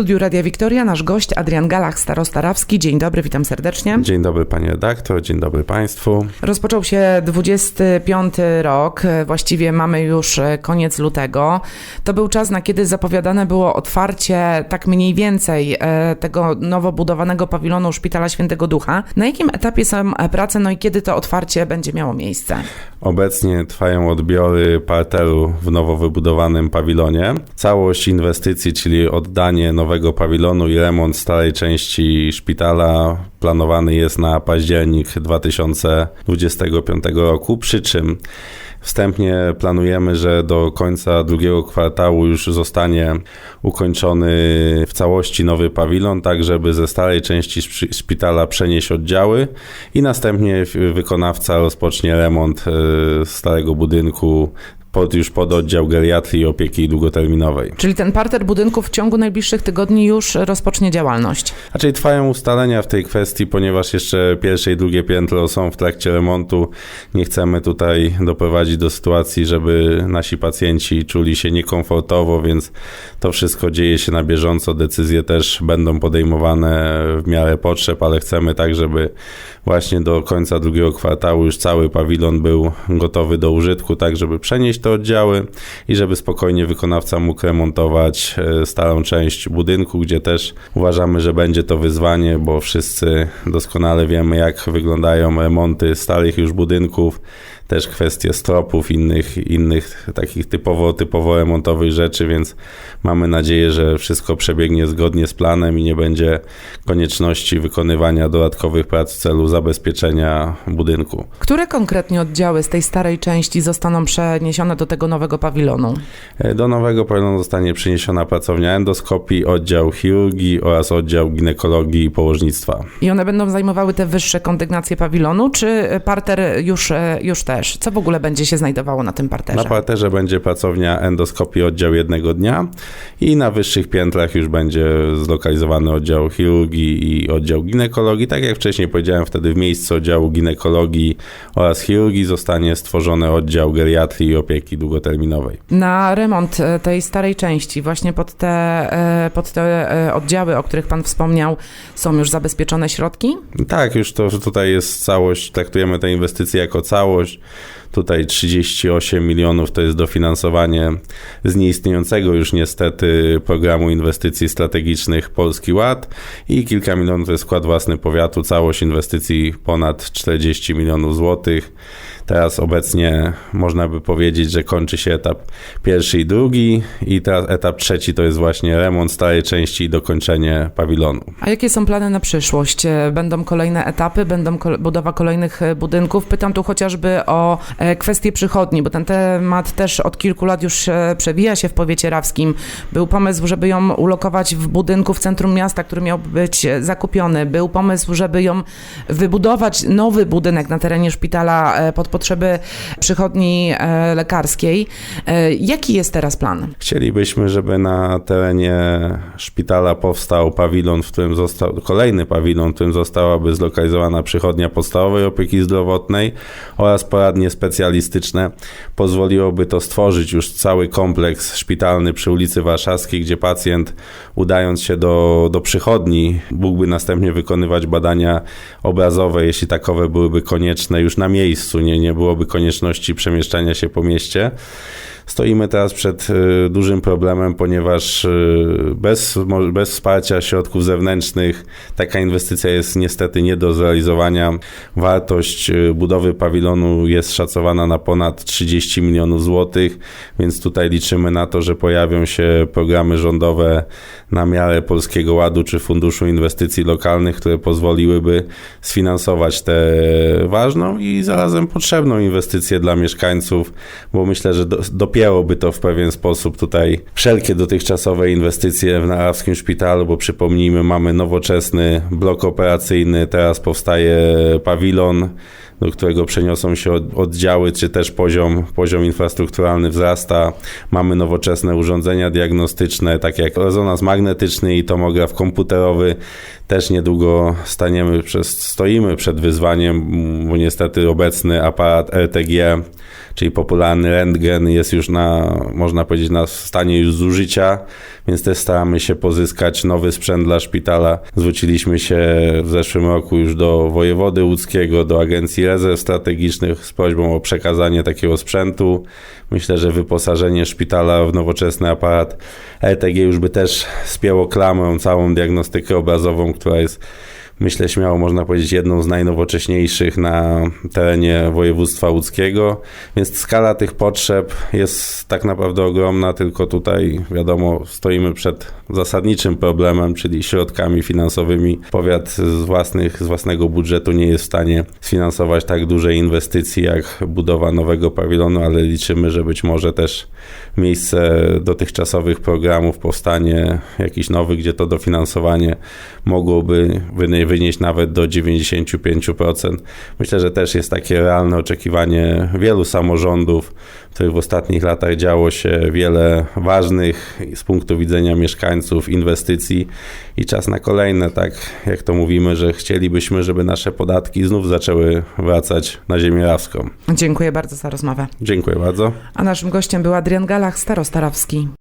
studiu Radia Wiktoria nasz gość Adrian Galach, starosta Rawski. Dzień dobry, witam serdecznie. Dzień dobry panie redaktor, dzień dobry państwu. Rozpoczął się 25 rok, właściwie mamy już koniec lutego. To był czas, na kiedy zapowiadane było otwarcie tak mniej więcej e, tego nowo budowanego pawilonu Szpitala Świętego Ducha. Na jakim etapie są prace, no i kiedy to otwarcie będzie miało miejsce? Obecnie trwają odbiory parteru w nowo wybudowanym pawilonie. Całość inwestycji, czyli oddanie nowego pawilonu i remont starej części szpitala planowany jest na październik 2025 roku, przy czym Wstępnie planujemy, że do końca drugiego kwartału już zostanie ukończony w całości nowy pawilon, tak żeby ze starej części szpitala przenieść oddziały i następnie wykonawca rozpocznie remont e, starego budynku pod, już pod oddział geriatrii i opieki długoterminowej. Czyli ten parter budynków w ciągu najbliższych tygodni już rozpocznie działalność? Raczej trwają ustalenia w tej kwestii, ponieważ jeszcze pierwsze i drugie piętro są w trakcie remontu. Nie chcemy tutaj doprowadzić do sytuacji, żeby nasi pacjenci czuli się niekomfortowo, więc to wszystko dzieje się na bieżąco. Decyzje też będą podejmowane w miarę potrzeb, ale chcemy tak, żeby właśnie do końca drugiego kwartału już cały pawilon był gotowy do użytku, tak żeby przenieść te oddziały i żeby spokojnie wykonawca mógł remontować e, starą część budynku, gdzie też uważamy, że będzie to wyzwanie, bo wszyscy doskonale wiemy, jak wyglądają remonty starych już budynków też kwestie stropów, innych, innych takich typowo, typowo remontowych rzeczy, więc mamy nadzieję, że wszystko przebiegnie zgodnie z planem i nie będzie konieczności wykonywania dodatkowych prac w celu zabezpieczenia budynku. Które konkretnie oddziały z tej starej części zostaną przeniesione do tego nowego pawilonu? E, do nowego pawilonu zostanie przeniesiona pracownia endoskopii, oddział chirurgii oraz oddział ginekologii i położnictwa. I one będą zajmowały te wyższe kondygnacje pawilonu, czy parter już, e, już też? Co w ogóle będzie się znajdowało na tym parterze? Na parterze będzie pracownia endoskopii oddział jednego dnia i na wyższych piętrach już będzie zlokalizowany oddział chirurgii i oddział ginekologii. Tak jak wcześniej powiedziałem, wtedy w miejscu oddziału ginekologii oraz chirurgii zostanie stworzony oddział geriatrii i opieki długoterminowej. Na remont e, tej starej części, właśnie pod te, e, pod te e, oddziały, o których Pan wspomniał, są już zabezpieczone środki? Tak, już to tutaj jest całość, traktujemy tę inwestycję jako całość. Tutaj 38 milionów to jest dofinansowanie z nieistniejącego już niestety programu inwestycji strategicznych Polski Ład i kilka milionów to jest skład własny powiatu, całość inwestycji ponad 40 milionów złotych. Teraz obecnie można by powiedzieć, że kończy się etap pierwszy i drugi i teraz etap trzeci to jest właśnie remont starej części i dokończenie pawilonu. A jakie są plany na przyszłość? Będą kolejne etapy, będą budowa kolejnych e, budynków? Pytam tu chociażby o e, kwestię przychodni, bo ten temat też od kilku lat już przewija się w powiecie rawskim. Był pomysł, żeby ją ulokować w budynku w centrum miasta, który miał być zakupiony. Był pomysł, żeby ją wybudować nowy budynek na terenie szpitala e, pod potrzeby przychodni e, lekarskiej. E, jaki jest teraz plan? Chcielibyśmy, żeby na terenie szpitala powstał pawilon, w którym został kolejny pawilon, w którym zostałaby zlokalizowana przychodnia podstawowej opieki zdrowotnej oraz poradnie specjalistyczne. Pozwoliłoby to stworzyć już cały kompleks szpitalny przy ulicy Warszawskiej, gdzie pacjent udając się do, do przychodni mógłby następnie wykonywać badania obrazowe, jeśli takowe byłyby konieczne już na miejscu, nie, nie byłoby konieczności przemieszczania się po mieście. Stoimy teraz przed y, dużym problemem, ponieważ y, bez, bez wsparcia środków zewnętrznych taka inwestycja jest niestety nie do zrealizowania. Wartość y, budowy pawilonu jest szacowana na ponad 30 milionów złotych, więc tutaj liczymy na to, że pojawią się programy rządowe na miarę Polskiego Ładu czy Funduszu Inwestycji Lokalnych, które pozwoliłyby sfinansować tę ważną i zarazem potrzebną inwestycję dla mieszkańców, bo myślę, że dopiero dopięłoby to w pewien sposób tutaj wszelkie dotychczasowe inwestycje w Narawskim Szpitalu, bo przypomnijmy, mamy nowoczesny blok operacyjny, teraz powstaje pawilon, do którego przeniosą się oddziały, czy też poziom, poziom infrastrukturalny wzrasta. Mamy nowoczesne urządzenia diagnostyczne, takie jak rezonans magnetyczny i tomograf komputerowy. Też niedługo staniemy przez, stoimy przed wyzwaniem, bo niestety obecny aparat RTG, czyli popularny rentgen jest już na, można powiedzieć, na stanie już zużycia, więc też staramy się pozyskać nowy sprzęt dla szpitala. Zwróciliśmy się w zeszłym roku już do wojewody łódzkiego, do Agencji Rezerw Strategicznych z prośbą o przekazanie takiego sprzętu. Myślę, że wyposażenie szpitala w nowoczesny aparat RTG już by też spięło klamrą całą diagnostykę obrazową, która jest myślę śmiało można powiedzieć jedną z najnowocześniejszych na terenie województwa łódzkiego, więc skala tych potrzeb jest tak naprawdę ogromna, tylko tutaj wiadomo stoimy przed zasadniczym problemem, czyli środkami finansowymi. Powiat z, własnych, z własnego budżetu nie jest w stanie sfinansować tak dużej inwestycji jak budowa nowego pawilonu, ale liczymy, że być może też miejsce dotychczasowych programów powstanie jakiś nowy, gdzie to dofinansowanie mogłoby wynie- wynieść nawet do 95%. Myślę, że też jest takie realne oczekiwanie wielu samorządów, w których w ostatnich latach działo się wiele ważnych z punktu widzenia mieszkańców inwestycji i czas na kolejne, tak jak to mówimy, że chcielibyśmy, żeby nasze podatki znów zaczęły wracać na ziemię rawską. Dziękuję bardzo za rozmowę. Dziękuję bardzo. A naszym gościem był Adrian Galach, starosta rawski.